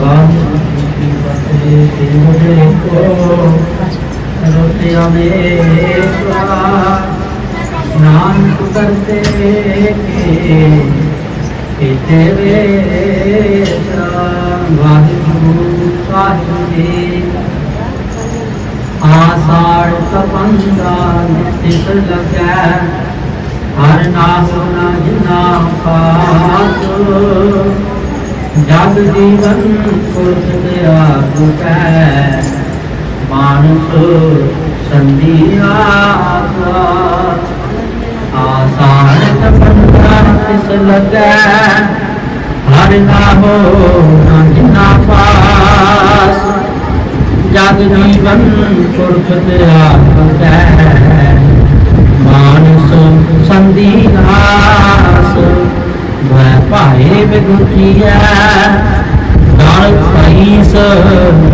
ਵਾਹਿਗੁਰੂ ਜੀ ਕੀ ਫਤਿਹ ਤੇਰੇ ਕੋ ਰੋਟਿਆਂ ਮੇਰਾ ਨਾਨਕ ਕਰਤੇ ਕੇ ਇਤੇ ਜਗ ਜੀਵਨ ਪੁਰਖ ਦਿਆ ਤੁਕੈ ਮਾਨਸ ਸੰਧੀਆ ਆਸਾੜ ਤਪੰਦਾ ਨਿਤਿਸ ਲਗੈ ਹਰ ਨਾਮ ਨਾ ਜਿਨਾ ਪਾਸ ਜਗ ਜੀਵਨ ਪੁਰਖ ਤਿਆ ਹੈ ਮਾਨਸ ਸੰਦੀਨਾਸ ਭਾਏ ਬਿਗੁਠੀਐ ਗਣ ਸਈਸ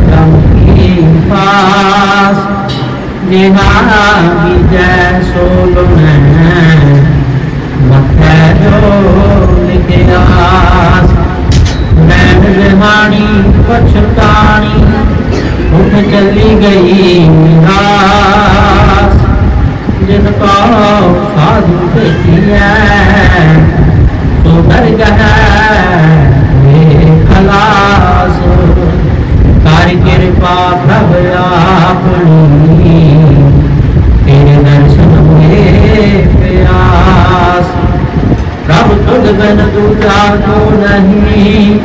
ਕਮ ਕੀ ਪਾਸ ਨਿਹਾਨਾ ਵਿਜੈ ਸੋਲੁਨੈ ਮੱਥੈ ਜੋ ਲਿਖਿਆਸ ਨੈਣ ਜਹਾਨੀ ਪਛਤਾਣੀ, ਉੱਠ ਚਲੀ ਗਈ ਨਿਰਾਸ। ਜਿਨ ਕੋ ਸਾਧੂ ਭੇਟੀਐ ਸੋ ਦਰ ਗਹਿ ਖਲਾਸ ਕਰ ਕਿਰਪਾ ਪ੍ਰਭ ਆਪਣੀ ਤੇਰੇ ਦਰਸ਼ਨ ਹੋਏ ਪਿਆਸ। ਪ੍ਰਭ ਤੁਧ ਬਿਨ ਦੂਜਾ ਕੋ ਨਹੀਂ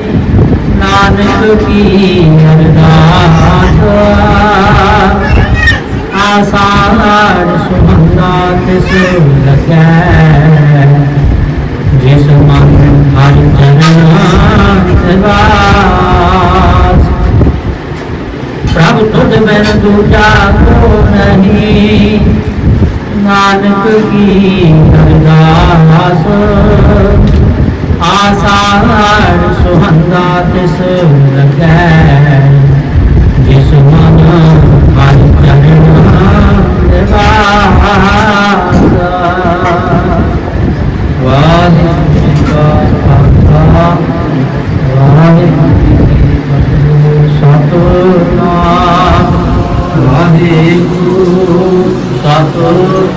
ਨਾਨਕ ਕੀ ਅਰਦਾਸ। ਆਸਾਰ ਸੁਹੰਦਾ ਤਿਸ ਜਿਸ ਮਨ ਹਰ ਚਰਨਾਂ ਨਿਵਾਸ ਪ੍ਰਭ ਤੁਧ ਬਿਨ ਦੂਜਾ ਕੋ ਨਹੀਂ, ਨਾਨਕ ਕੀ ਅਰਦਾਸ? ਆਸਾਰ ਸੁਹੰਦਾ ਤਿਸ ਲਗੈ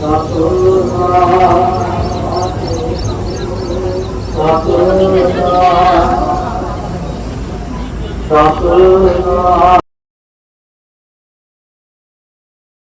Thank you.